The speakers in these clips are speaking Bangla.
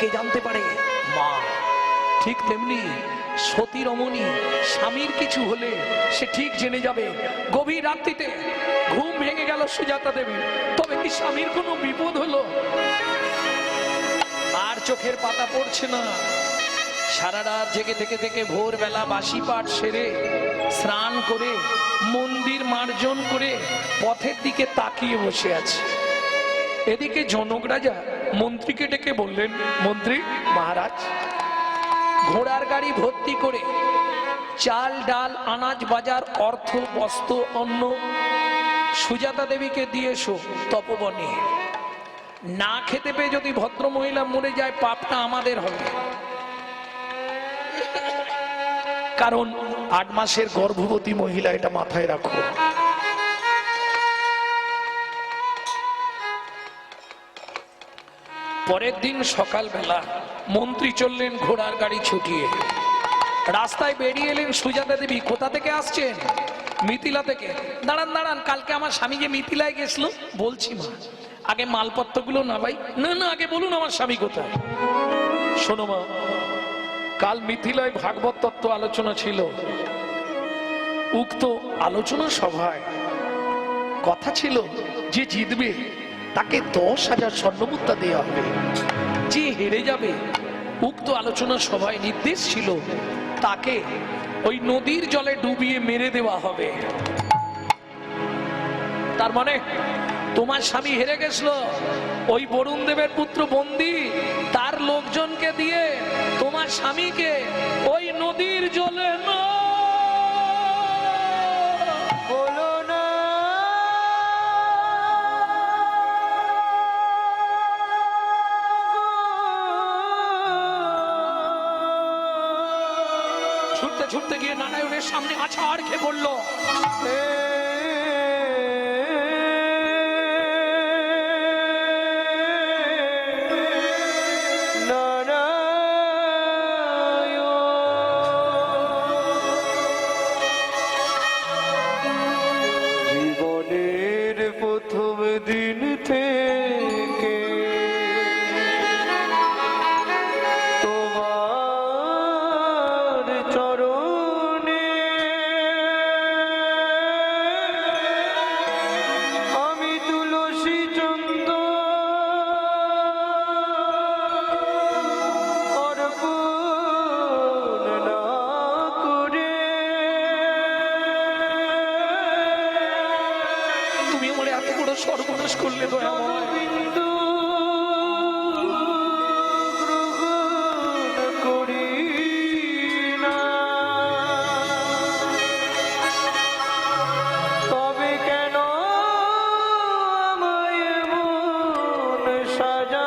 কে জানতে পারে? মা, ঠিক তেমনি সতী রমণী স্বামীর কিছু হলে সে ঠিক জেনে যাবে। গভীর রাত্রিতে ঘুম ভেঙে গেল সুজাতা দেবী। তবে কি স্বামীর কোনো বিপদ হলো? আর চোখের পাতা পড়ছে না। সারা রাত জেগে থেকে থেকে ভোরবেলা বাসি পাঠ সেরে স্নান করে মন্দির মার্জন করে পথের দিকে তাকিয়ে বসে আছে। এদিকে জনক রাজা মন্ত্রীকে ডেকে বললেন, মন্ত্রী, মহারাজ, ঘোড়ার গাড়ি ভর্তি করে চাল, ডাল, আনাজ, বাজার, অর্থ, বস্ত্র, অন্ন সুজাতা দেবীকে দিয়ে এসো তপবনে। না খেতে পেয়ে যদি ভদ্র মহিলা মরে যায়, পাপটা আমাদের হবে। কারণ আট মাসের গর্ভবতী মহিলা এটা মাথায় রাখো। পরের দিন সকালবেলা মন্ত্রী চললেন ঘোড়ার গাড়ি ছুটিয়ে। রাস্তায় বেরিয়ে এলেন সুজাতা দেবী। কোথা থেকে আসছেন? মিথিলা থেকে। দাঁড়ান দাঁড়ান, কালকে আমার স্বামী যে মিথিলায় গেছিল, বলছি মা, আগে মালপত্রগুলো না ভাই, না না, আগে বলুন আমার স্বামী কোথায়। শোনো মা, কাল মিথিলায় ভাগবত তত্ত্ব আলোচনা ছিল। উক্ত আলোচনা সভায় কথা ছিল যে জিতবে। তাকে দশ হাজার স্বর্ণমুদ্রা দেওয়া হবে। যে হেরে যাবে, উক্ত আলোচনা সভায় নির্দেশ ছিল, তাকে ওই নদীর জলে ডুবিয়ে মেরে দেওয়া হবে। তার মানে তোমার স্বামী হেরে গেছিল, ওই বরুণ দেবের পুত্র বন্দি, তার লোকজনকে দিয়ে তোমার স্বামীকে ওই নদীর জলে না ছুটতে গিয়ে নারায়ণের সামনে আছাড় খেয়ে পড়ল। সাজা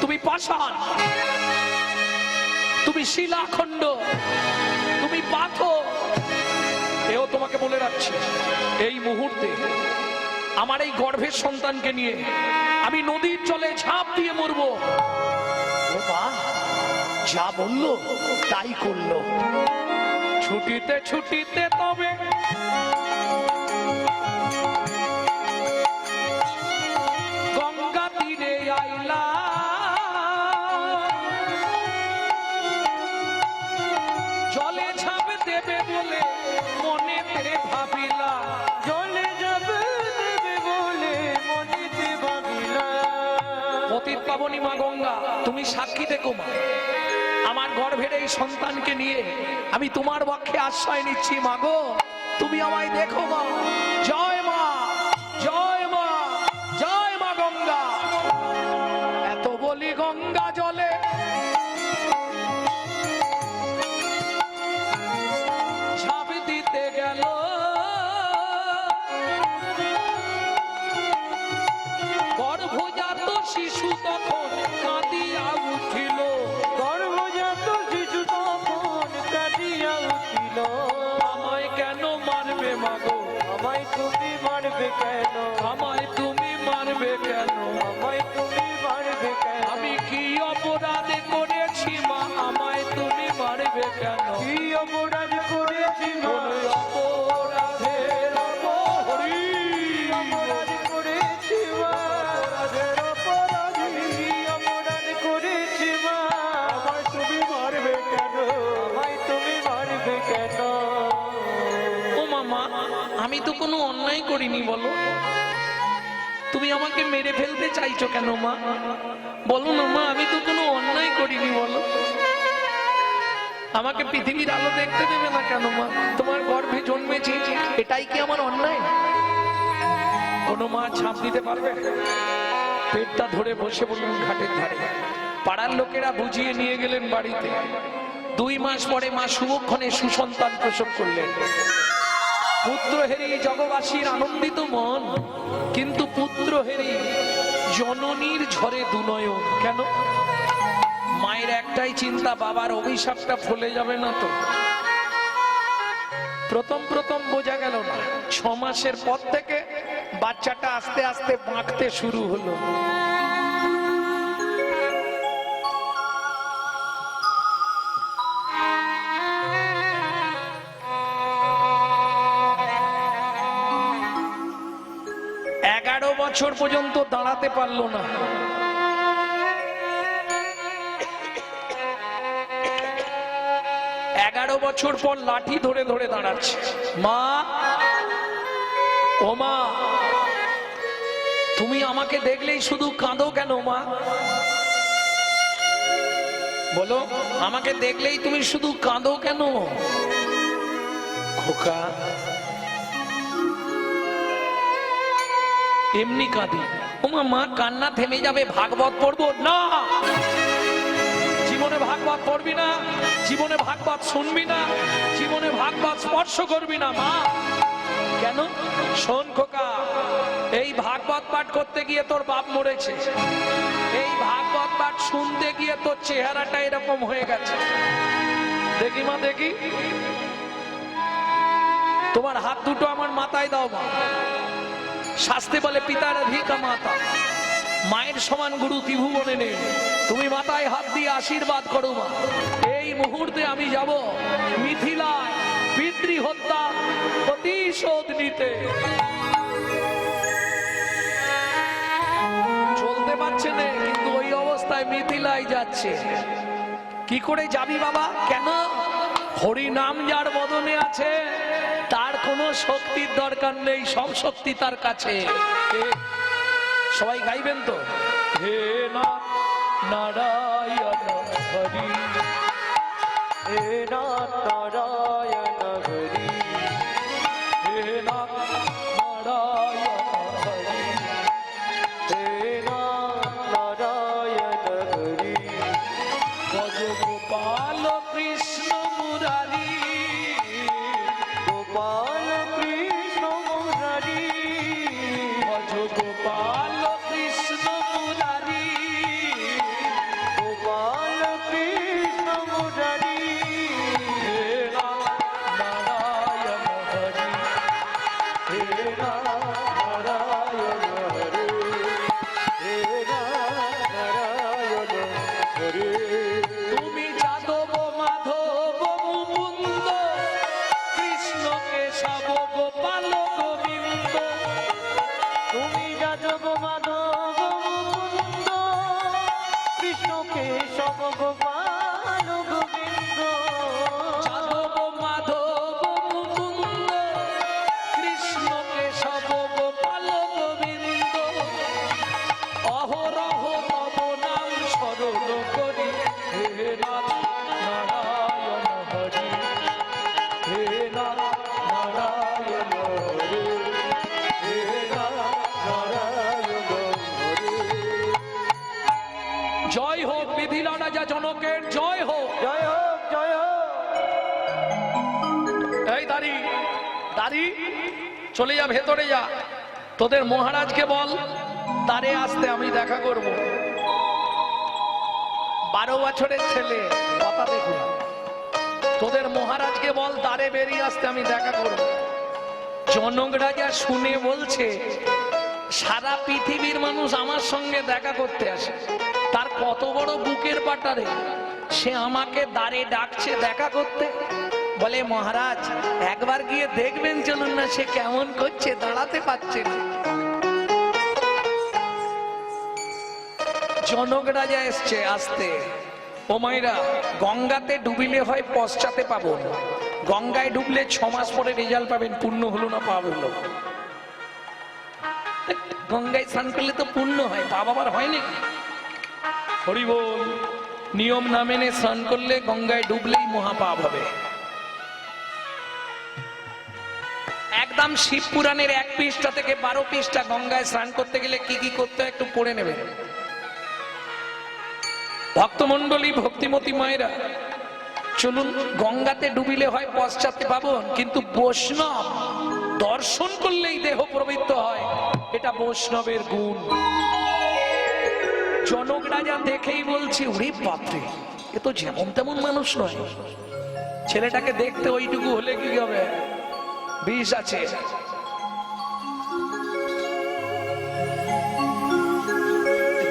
তুমি পাষাণ। তুমি শিলাখণ্ড। তুমি পাথর। এও তোমাকে বলে রাখছি, এই মুহূর্তে আমার এই গর্ভের সন্তানকে নিয়ে আমি নদীর জলে ঝাঁপ দিয়ে মরবো। যা বলল তাই করল। ছুটিতে ছুটিতে তবে তুমি সাক্ষী দেখো, মা। আমার গর্ভের এই সন্তানকে নিয়ে আমি তোমার পক্ষে আশ্রয় নিচ্ছি মাগো তুমি আমায় দেখো, মা। মারবে কেন? আমায় তুমি মারবে কেন? আমায় তুমি আমি তো কোনো অন্যায় করিনি, বলো। তুমি আমাকে মেরে ফেলতে চাইছো কেন, মা? বলো না, মা, আমি তো কোনো অন্যায় করিনি, বলো। আমাকে পৃথিবীর আলো দেখতে দেবে না কেন, মা? তোমার গর্ভে জন্মেছি, এটাই কি আমার অন্যায়? কোনো মা ছাপ দিতে পারবে? পেটটা ধরে বসে বলুন ঘাটের ধারে। পাড়ার লোকেরা বুঝিয়ে নিয়ে গেলেন বাড়িতে। দুই মাস পরে মা শুভক্ষণে সুসন্তান প্রসব করলেন। পুত্র হেরি জগবাসীর আনন্দিত মন, কিন্তু পুত্র হেরি জননীর ঝরে দুনয়ন। কেন? মায়ের একটাই চিন্তা, বাবার অভিশাপটা ফলে যাবে না তো। প্রথম প্রথম বোঝা গেল না, ছ মাসের পর থেকে বাচ্চাটা আস্তে আস্তে বাঁকতে শুরু হলো। বছর পর্যন্ত দাঁড়াতে পারল না। এগারো বছর পর লাঠি ধরে ধরে দাঁড়াচ্ছে। মা, ও মা, তুমি আমাকে দেখলেই শুধু কাঁদো কেন মা? বলো, আমাকে দেখলেই তুমি শুধু কাঁদো কেন? খোকা এমনি কাঁদি। ওমা মা, কান্না থেমে যাবে, ভাগবত পড়ব? না! জীবনে ভাগবত পড়বি না, জীবনে ভাগবত শুনবি না, জীবনে ভাগবত স্পর্শ করবি না, মা। কেন? শোন, খোকা, এই ভাগবত পাঠ করতে গিয়ে তোর বাপ মরেছে। এই ভাগবত পাঠ শুনতে গিয়ে তোর চেহারাটা এরকম হয়ে গেছে। দেখি, মা, দেখি। তোমার হাত দুটো আমার মাথায় দাও, মা। শাস্তে বলে পিতার অধিকা মাতা। মায়ের সমান গুরু ত্রিভুবনে নেই। তুমি মাথায় হাত দিয়ে আশীর্বাদ করো মা। এই মুহূর্তে আমি যাব মিথিলায় পিতৃ হত্যা প্রতিশোধ নিতে। চলতে পারছে না, কিন্তু ওই অবস্থায় মিথিলায় যাচ্ছে। কি করে যাবি বাবা? কেন? হরি নাম যার বদনে আছে। কোনো শক্তির দরকার নেই, সব শক্তি তার কাছে? সবাই গাইবেন তো হে নারায়ণ হরি হে না হে নারায়ণ দাড়ি চলে যা, ভেতরে যা। তোদের মহারাজকে বল, তারে আসতে আমি দেখা করব। বারো বছরের ছেলে, কথা দেখুন। তোদের মহারাজকে বল, তারে বেরিয়ে আসতে আমি দেখা করব। জনক রাজা শুনে বলছে, সারা পৃথিবীর মানুষ আমার সঙ্গে দেখা করতে আসে। তার কত বড় বুকের পাটারে সে আমাকে দাঁড়ে ডাকছে দেখা করতে। বলে, মহারাজ, একবার গিয়ে দেখবেন চলুন না, সে কেমন করছে, দাঁড়াতে পারছে জনক রাজা এসছে আসতে। ও মাইরা, গঙ্গাতে ডুবিলে হয় পশ্চাতে পাবো গঙ্গায় ডুবলে ছ মাস পরে রেজাল্ট পাবেন, পূর্ণ হলো না পাবে হলো? গঙ্গায় স্নান করলে তো পূর্ণ হয় পা বাবার হয় নাকি? হরিবল, নিয়ম না মেনে স্নান করলে গঙ্গায় ডুবলেই মহাপাপ হবে। একদম শিব পুরাণের এক পৃষ্ঠা থেকে বারো পৃষ্ঠা গঙ্গায় স্নান করতে গেলে কি কি করতে হয় একটু পড়ে নেবেন ভক্তমন্ডলী ভক্তিমতী মায়েরা, চলুন গঙ্গাতে ডুবিলে হয় পশ্চাতে পাবন, কিন্তু বৈষ্ণব দর্শন করলেই দেহ প্রবৃত্ত হয়, এটা বৈষ্ণবের গুণ। জনক রাজা দেখেই বলছি উরে বাপরে, এ তো যেমন তেমন মানুষ নয়। ছেলেটাকে দেখতে ওইটুকু হলে কি হবে? বিষ আছে।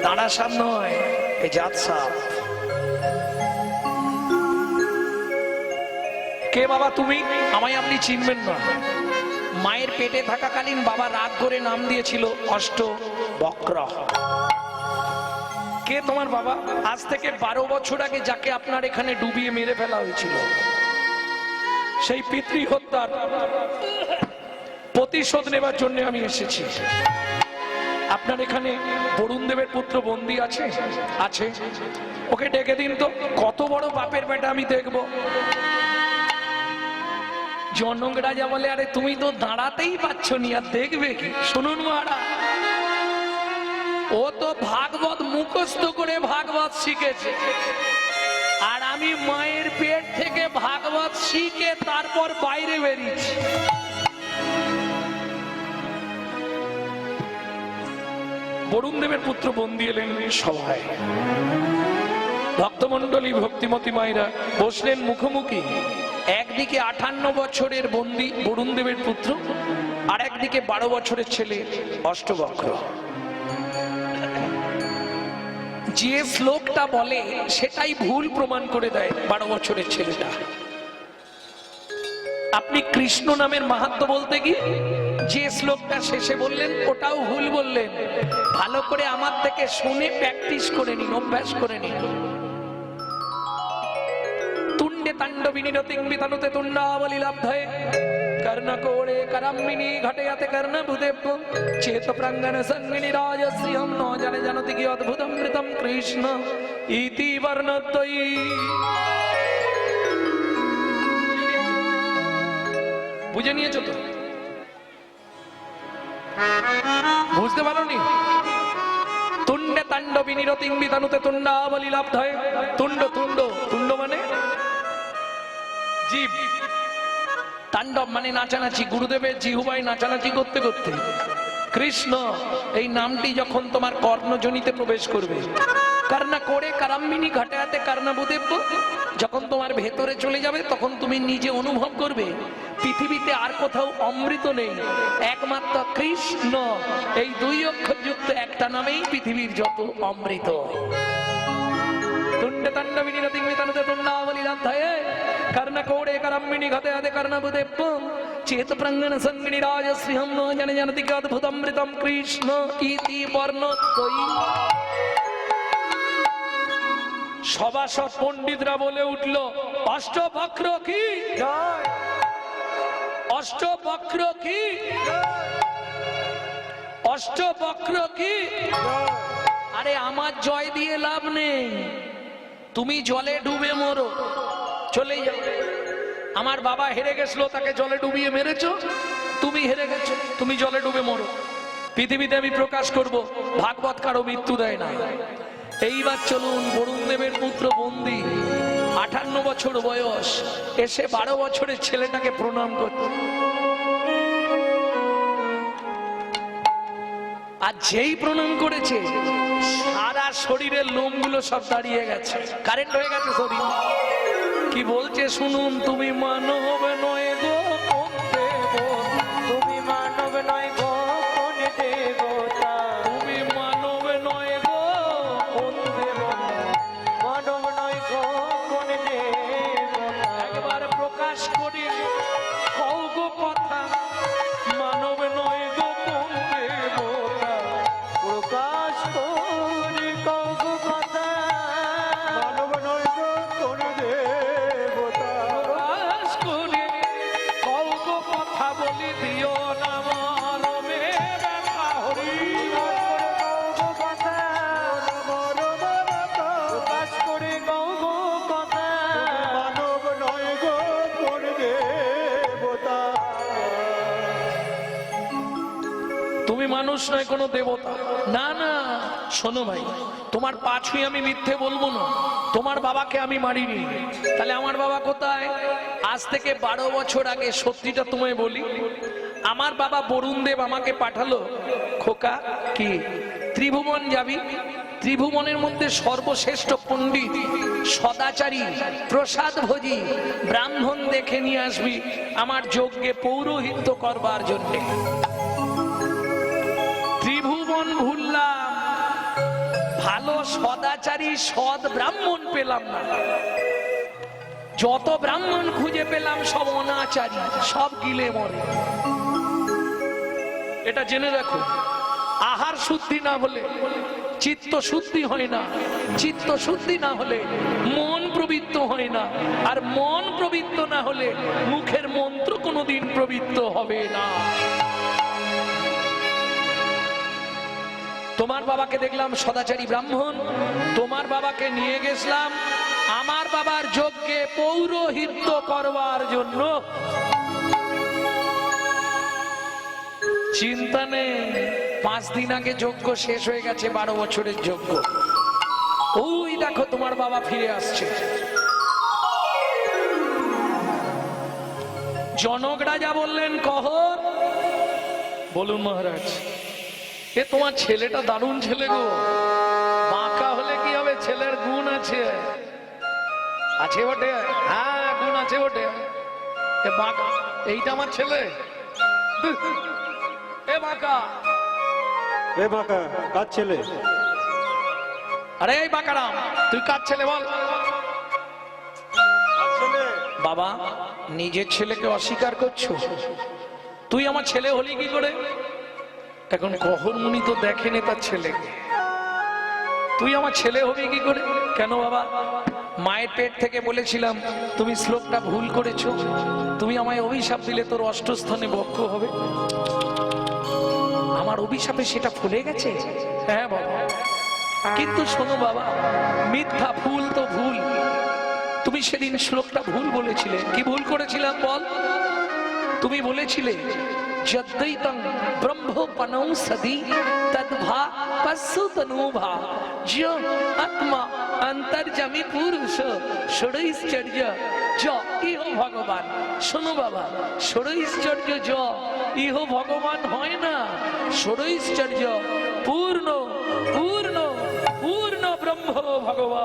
দাঁড়া সাপ নয় এই জাত সাপ কে বাবা তুমি? আমায় আপনি চিনবেন না। মায়ের পেটে থাকাকালীন বাবা রাগ করে নাম দিয়েছিল অষ্ট বক্র। কে তোমার বাবা? আজ থেকে বারো বছর আগে যাকে আপনার এখানে ডুবিয়ে মেরে ফেলা হয়েছিল। সেই পিতৃ হত্যার প্রতিশোধ নেবার জন্য আমি এসেছি। আপনার এখানে বরুণ দেবের পুত্র বন্দি আছে? আছে। ওকে ডেকে দিন তো। কত বড় বাপের বেটা আমি দেখব। জনক রাজা বলে, আরে তুমি তো দাঁড়াতেই পাচ্ছ নি, আর দেখবে কি? শুনুন মহারাজ। ও তো ভাগবত মুখস্থ করে ভাগবত শিখেছে। আর আমি মায়ের পেট থেকে ভাগবত শিখে তারপর বাইরে বেরিয়েছি। বরুণ দেবের পুত্র বন্দি এলেন সভায়। ভক্তমন্ডলী ভক্তিমতী মায়েরা বসলেন মুখোমুখি। একদিকে আঠান্ন বছরের বন্দি বরুণ দেবের পুত্র আর একদিকে বারো বছরের ছেলে অষ্টবক্র। যে শ্লোকটা বলে, সেটাই ভুল প্রমাণ করে দেয় বারো বছরের ছেলেটা। আপনি কৃষ্ণ নামের মাহাত্ম বলতে গিয়ে যে শ্লোকটা শেষে বললেন, ওটাও ভুল বললেন। ভালো করে আমার থেকে শুনে প্র্যাকটিস করে নিন, অভ্যাস করে নিন। তুণ্ডে তাণ্ডবিনী রতিং বিতানুতে তুণ্ডাবলি লব্ধয়ে। কর্ণ ভূদেব্য চেত প্রাঙ্গন সঙ্গিনী রাজশ্রিয়ম ন জানে জানতি কি অদ্ভুতম মৃতম কৃষ্ণ ইতি বর্ণত্বয়ী বুঝে নিয়েছো তো বুঝতে পারোনি তুণ্ডে তাণ্ডবিনী রতিং বিতানুতে তুণ্ডাবলি লব্ধয়ে তুণ্ড তুণ্ড তুণ্ড মানে জীব তাণ্ডব মানে নাচানাচি, গুরুদেবের জিহুবাই নাচানাচি করতে করতে। কৃষ্ণ, এই নামটি যখন তোমার কর্ণজনিতে প্রবেশ করবে, কারণা করে কারাম্বিনী ঘাটে হাতে কারণাবুদেব যখন তোমার ভেতরে চলে যাবে, তখন তুমি নিজে অনুভব করবে, পৃথিবীতে আর কোথাও অমৃত নেই। একমাত্র কৃষ্ণ, এই দুই অক্ষর যুক্ত একটা নামেই পৃথিবীর যত অমৃত। তুণ্ড তাণ্ডবিনী মেতানুতে তুণ্ডাবলী রান্ধায় కర్ణ కోడే కరమ్మిణి కథయది కర్ణభుదెప్పు చేత ప్రంగణ సంగిణి రాజసింహం జన జనతి అద్భుతమృతం కృష్ణ కీర్తి వర్ణోత్కోయి সভাসদ পণ্ডিতরা বলে উঠল অষ্টবক্র কি অষ্টবক্র কি অষ্টবক্র কি আরে আমার জয় দিয়ে লাভ নেই তুমি জলে ডুবে মরো চলে যাও। আমার বাবা হেরে গেছিল, তাকে জলে ডুবিয়ে মেরেছো? তুমি হেরে গেছো, তুমি জলে ডুবে মরো। পৃথিবীতে আমি প্রকাশ করব, ভাগবত কারও মৃত্যু দেয় না। এইবার চলুন, বরুণ দেবের পুত্র বন্দি আটান্ন বছর বয়স, এসে বারো বছরের ছেলেটাকে প্রণাম করতে আর যেই প্রণাম করেছে, সারা শরীরের লোমগুলো সব দাঁড়িয়ে গেছে। কারেন্ট হয়ে গেছে শরীর। কি বলছে শুনুন তুমি মানো হবে গো মানুষ নয়, কোনো দেবতা। না না, শোনো ভাই, তোমার পাছুই আমি মিথ্যে বলব না। তোমার বাবাকে আমি মারিনি। তাহলে আমার বাবা কোথায়? আজ থেকে বারো বছর আগে, সত্যিটা তোমায় বলি, আমার বাবা বরুণ দেব আমাকে পাঠালো, খোকা, কি? ত্রিভুবন যাবি? ত্রিভুবনের মধ্যে সর্বশ্রেষ্ঠ পণ্ডিত, সদাচারী, প্রসাদ ভোজি, ব্রাহ্মণ দেখে নিয়ে আসবি, আমার যজ্ঞে পৌরোহিত্য করবার জন্যে। ত্রিভুবন ঘুরলাম ভালো সদাচারী, সৎ ব্রাহ্মণ পেলাম না। যত ব্রাহ্মণ খুঁজে পেলাম, সব অনাচারী, সব গিলে মরে। এটা জেনে রাখো, আহার শুদ্ধি না হলে, চিত্ত শুদ্ধি হয় না। চিত্ত শুদ্ধি না হলে, মন প্রবৃত্ত হয় না। আর মন প্রবৃত্ত না হলে, মুখের মন্ত্র কোনোদিন প্রবৃত্ত হবে না। তোমার বাবাকে দেখলাম সদাচারী ব্রাহ্মণ। তোমার বাবাকে নিয়ে গেছিলাম। আমার বাবার যজ্ঞে পৌরোহিত্য করবার জন্য। চিন্তা নেই, পাঁচ দিন আগে যজ্ঞ শেষ হয়ে গেছে, বারো বছরের যজ্ঞ। ওই দেখো তোমার বাবা ফিরে আসছে। জনক রাজা বললেন কহ বলুন মহারাজ। এ তোমার ছেলেটা দারুণ ছেলে গো। বাঁকা হলে কি হবে? ছেলের গুণ আছে। আছে বটে? হ্যাঁ গুণ আছে বটে। এ বাঁকা এইটা আমার ছেলে। এ বাঁকা। এ বাঁকা কার ছেলে? আরে এই বাঁকারাম তুই কার ছেলে বল? বাবা নিজের ছেলেকে অস্বীকার করছ? তুই আমার ছেলে হলি কি করে? এখন কহর মুনি তো দেখেনি তার ছেলেকে তুই আমার ছেলে হবি কি করে? কেন বাবা? মায়ের পেট থেকে বলেছিলাম, তুমি শ্লোকটা ভুল করেছ। তুমি আমায় অভিশাপ দিলে তোর অষ্টস্থানে বক্ষ হবে। আমার অভিশাপে সেটা ফুলে গেছে? হ্যাঁ বাবা। কিন্তু শোনো বাবা, মিথ্যা ভুল তো ভুল। তুমি সেদিন শ্লোকটা ভুল বলেছিলে। কি ভুল করেছিলাম বল? তুমি বলেছিলে ব্রহ্মপনৌ সদি তদ্ভা পশু তনুভা য আত্মা অন্তর্জামী পুরুষ ষড়ৈশ্চর্য য ইহ ভগবান শোনো বাবা ষড়ৈশ্চর্য য ইহ ভগবান হয় না ষড়ৈশ্চর্য পূর্ণ পূর্ণ পূর্ণ ব্রহ্ম বাবা